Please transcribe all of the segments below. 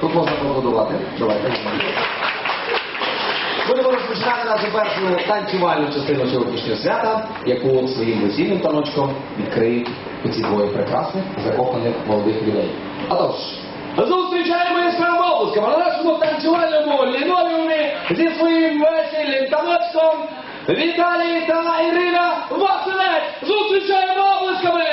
Тут можна поаплодувати. Давайте. Будемо розпочинати нашу першу танцювальну частину сьогоднішнього свята, яку своїм весільним таночком відкриють оці двоє прекрасних закоханих молодих людей. А тож, зустрічаємо із обласками на нашому танцювальному лінолеумі зі своїм весільним таночком Віталій та Ірина Василець! Зустрічаємо обласками!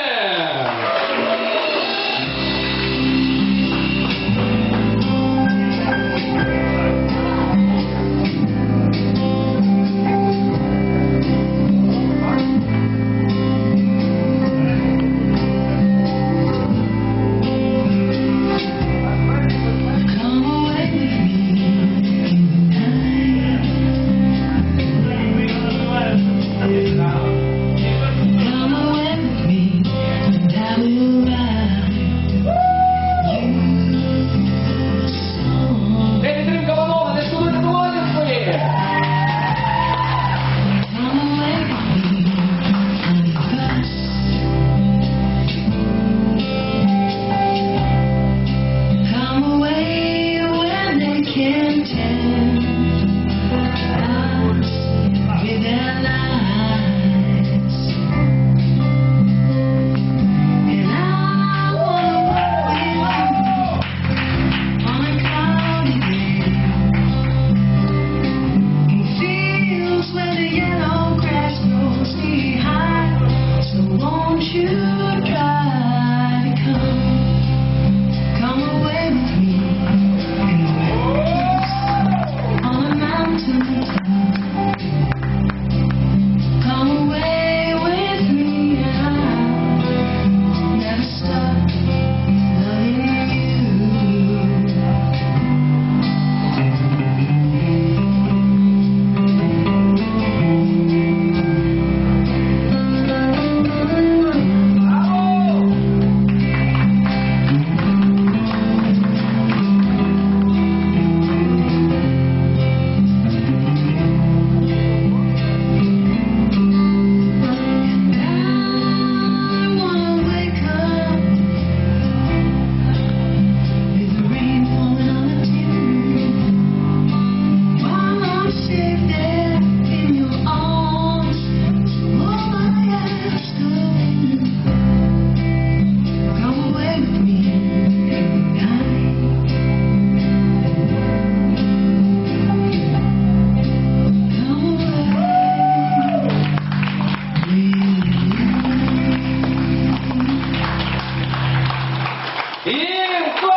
Ірко!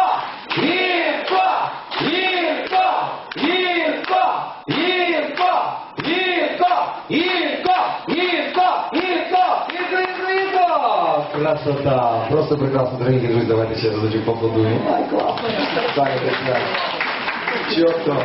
Ірко! Ірко! Ірко! Ірко! Ірко! Ірко! Ірко! Ірко! Ірко! Ірко! Ірко! Красота! Просто прекрасно, дорогі друзі, давайте ще разочок поаплодуємо. Ай, класно! Так, так, Чітко!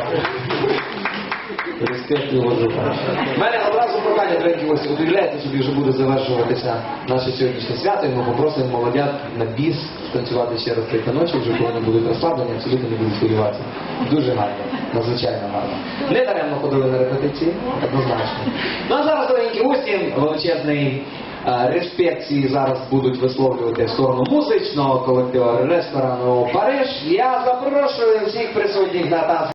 Респект і уважуха. У мене одразу прохання, дорогі гості, от собі, вже буде завершуватися наше сьогоднішнє свято, і ми попросимо молодят на біс станцювати ще раз цей таночок, вже коли вони будуть розслаблені, абсолютно не будуть хвилюватися. Дуже гарно, надзвичайно гарно. Не даремно ходили на репетиції, однозначно. Ну а зараз, дорогі гості, величезний е, респект зараз будуть висловлювати в сторону музичного колективу ресторану Париж. Я запрошую всіх присутніх на танц.